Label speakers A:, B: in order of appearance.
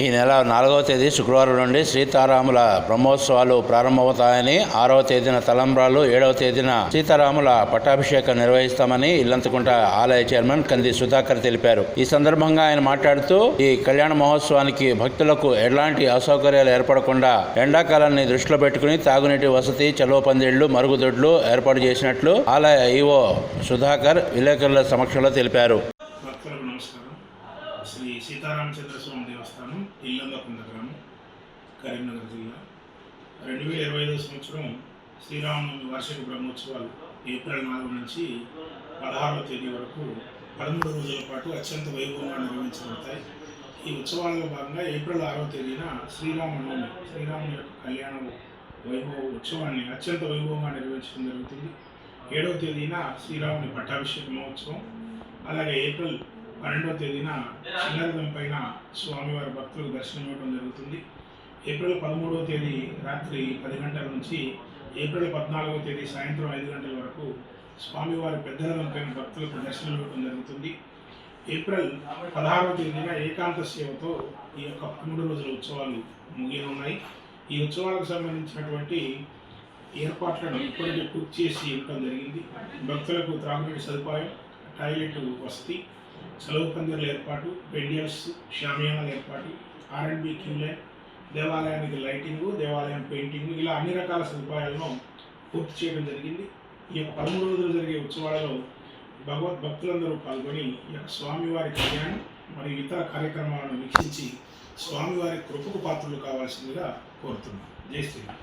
A: ఈ నెల నాలుగవ తేదీ శుక్రవారం నుండి సీతారాముల బ్రహ్మోత్సవాలు ప్రారంభమవుతాయని ఆరవ తేదీన తలంబ్రాలు ఏడవ తేదీన సీతారాముల పట్టాభిషేకం నిర్వహిస్తామని ఇల్లంతకుంట ఆలయ చైర్మన్ కంది సుధాకర్ తెలిపారు. ఈ సందర్భంగా ఆయన మాట్లాడుతూ ఈ కళ్యాణ మహోత్సవానికి భక్తులకు ఎలాంటి అసౌకర్యాలు ఏర్పడకుండా ఎండాకాలాన్ని దృష్టిలో పెట్టుకుని తాగునీటి వసతి చలువ పందిళ్ళు మరుగుదొడ్లు ఏర్పాటు చేసినట్లు ఆలయ ఈవో సుధాకర్ విలేకరుల సమక్షంలో తెలిపారు.
B: సీతారామచంద్రస్వామి దేవస్థానం ఇల్లందకుంట గ్రామం కరీంనగర్ జిల్లా. రెండు వేల ఇరవై ఐదో సంవత్సరం శ్రీరామనవమి వార్షిక బ్రహ్మోత్సవాలు ఏప్రిల్ నాలుగు నుంచి పదహారవ తేదీ వరకు పదమూడు రోజుల పాటు అత్యంత వైభవంగా నిర్వహించబడతాయి. ఈ ఉత్సవాల్లో భాగంగా ఏప్రిల్ ఆరవ తేదీన శ్రీరామనవమి శ్రీరాముని యొక్క కళ్యాణ వైభవ ఉత్సవాన్ని అత్యంత వైభవంగా నిర్వహించడం జరుగుతుంది. ఏడవ తేదీన శ్రీరాముని పట్టాభిషేక మహోత్సవం అలాగే ఏప్రిల్ పన్నెండవ తేదీన చిన్నరథం పైన స్వామివారి భక్తులకు దర్శనం ఇవ్వడం జరుగుతుంది. ఏప్రిల్ పదమూడవ తేదీ రాత్రి పది గంటల నుంచి ఏప్రిల్ పద్నాలుగవ తేదీ సాయంత్రం ఐదు గంటల వరకు స్వామివారి పెద్ద పైన భక్తులకు దర్శనం ఇవ్వడం జరుగుతుంది. ఏప్రిల్ పదహారవ తేదీన ఏకాంత సేవతో ఈ యొక్క పదమూడు రోజుల ఉత్సవాలు ముగియనున్నాయి. ఈ ఉత్సవాలకు సంబంధించినటువంటి ఏర్పాట్లను ఇప్పటికే పూర్తి చేసి ఇవ్వడం జరిగింది. భక్తులకు త్రాగునీటి సదుపాయం టాయిలెట్ వసతి సెలవు పందిర్ల ఏర్పాటు పెండియల్స్ షామియానాల ఏర్పాటు ఆర్ఎండ్బి క్యూలైన్ దేవాలయానికి లైటింగు దేవాలయం పెయింటింగ్ ఇలా అన్ని రకాల సదుపాయాలను పూర్తి చేయడం జరిగింది. ఈ యొక్క పదమూడు రోజులు జరిగే ఉత్సవాలలో భగవద్ భక్తులందరూ పాల్గొని ఈ యొక్క స్వామివారి కళ్యాణం మరియు ఇతర కార్యక్రమాలను వీక్షించి స్వామివారి కృపకు పాత్రలు కావాల్సిందిగా కోరుతున్నాను జై శ్రీరామ్.